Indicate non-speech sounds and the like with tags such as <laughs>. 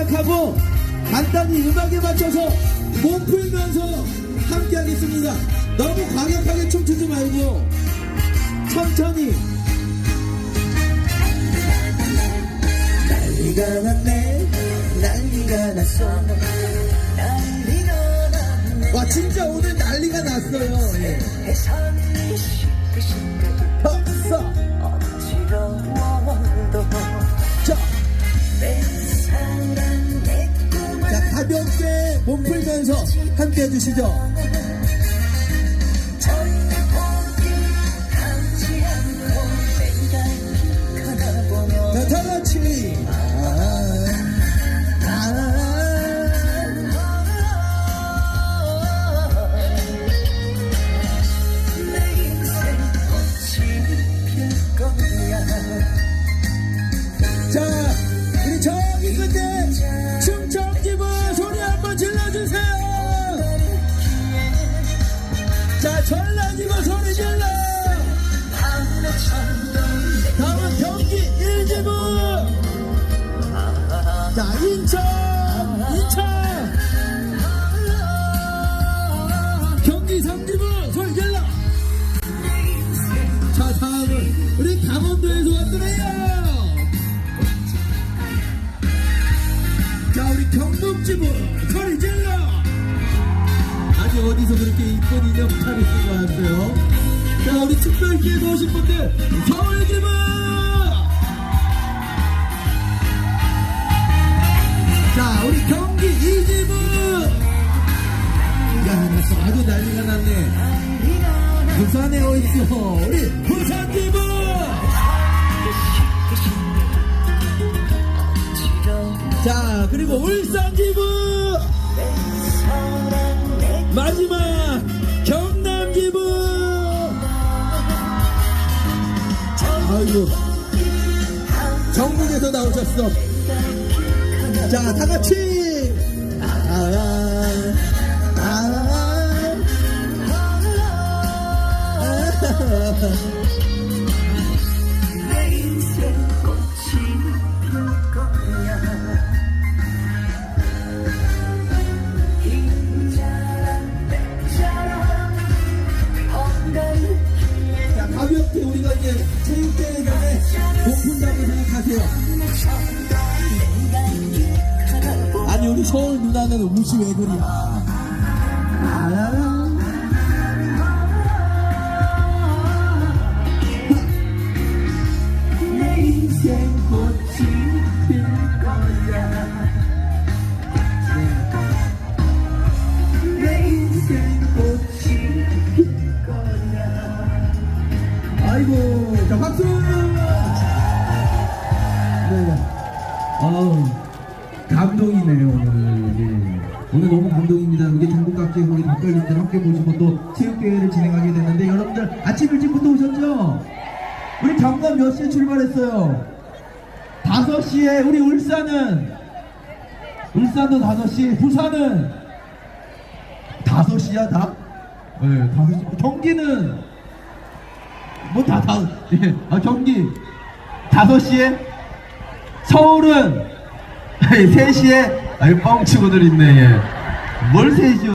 생각하고 간단히 음악에 맞춰서 몸 풀면서 함께 하겠습니다. 너무 과격하게 춤추지 말고 천천히 난리가 났네 난리가 났어 난리가 났네 와 진짜 오늘 난리가 났어요. 예. 세 몸 풀면서 함께 해주시죠. 특별기에 오신 분들 서울지부. 자, 우리 경기 이지부. 야, 났어. 아주 난리가 났네. 부산에 어딨어? 우리 부산지부. 자, 그리고 울산지부. 마지막 아이고. 전국에서 나오셨어. 자, 다 같이. 아, 아, 아. 내 아니, 우리 서울 누나는 옷이 왜 그리야? 아이고, 자, 박수! 아우 감동이네요 오늘 예. 오늘 너무 감동입니다 우리 전국 각지에 우리 닭갈림들 함께 모시고 또 체육대회를 진행하게 됐는데 여러분들 아침 일찍부터 오셨죠? 우리 경남 몇 시에 출발했어요? 5시에 우리 울산은 울산도 5시 부산은 5시야 다? 네 5시 경기는 뭐 다 다, 예. 아 경기 5시에 서울은 <laughs> 3시에 아유 뻥치고들 있네 예. 뭘 3시요